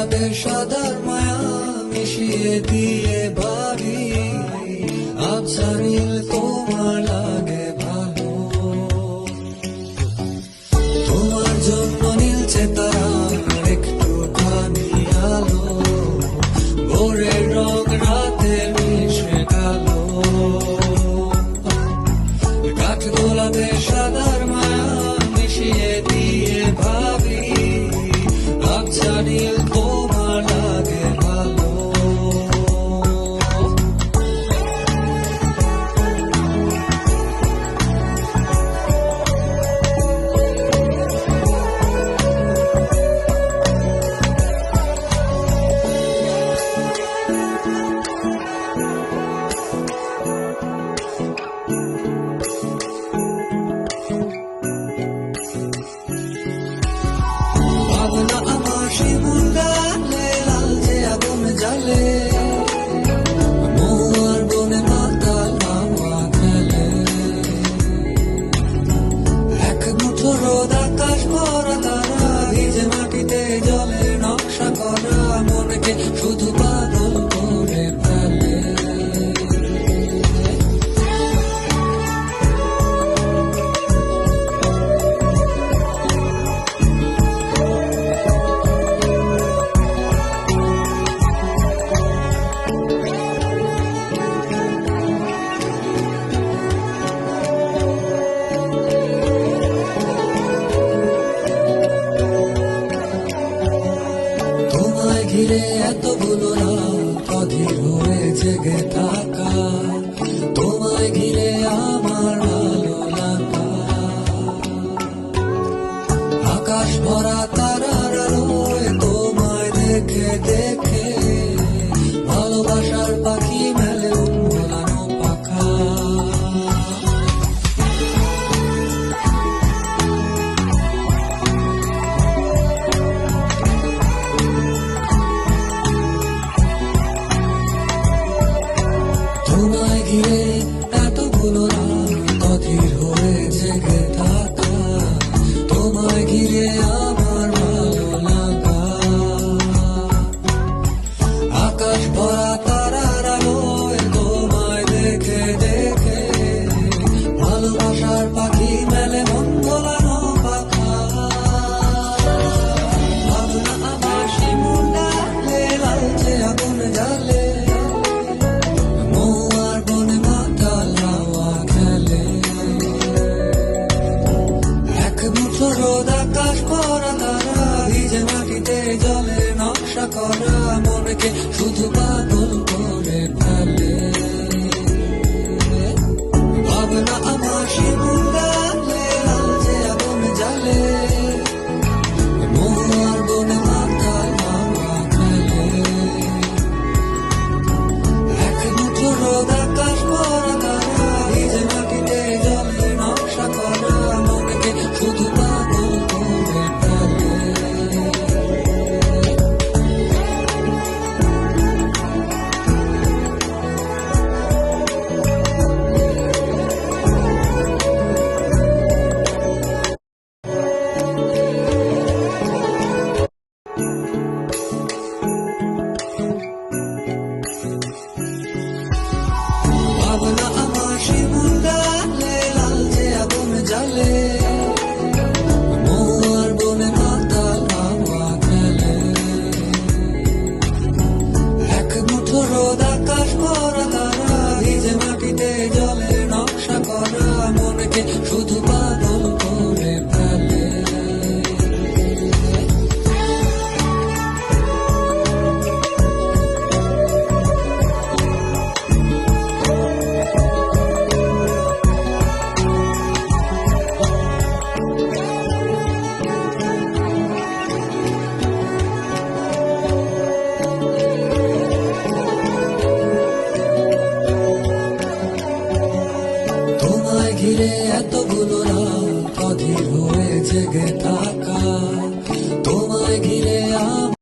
ভাবে সাদার মায়া মিশিয়ে দিয়ে ভাবি আপসারিল তোমার শুধু তোমায় ঘিরে এতগুলো রাত অধীর হয়ে জেগে থাকা তোমায় ঘিরে আমার আলো লাগা। আকাশ ভরা boy. ভরা মনকে শুধু পাগল করে ফেলে। ভাবনা আমার জীবন you. ঘিরে এতগুলো রাত অধীর হয়ে জেগে থাক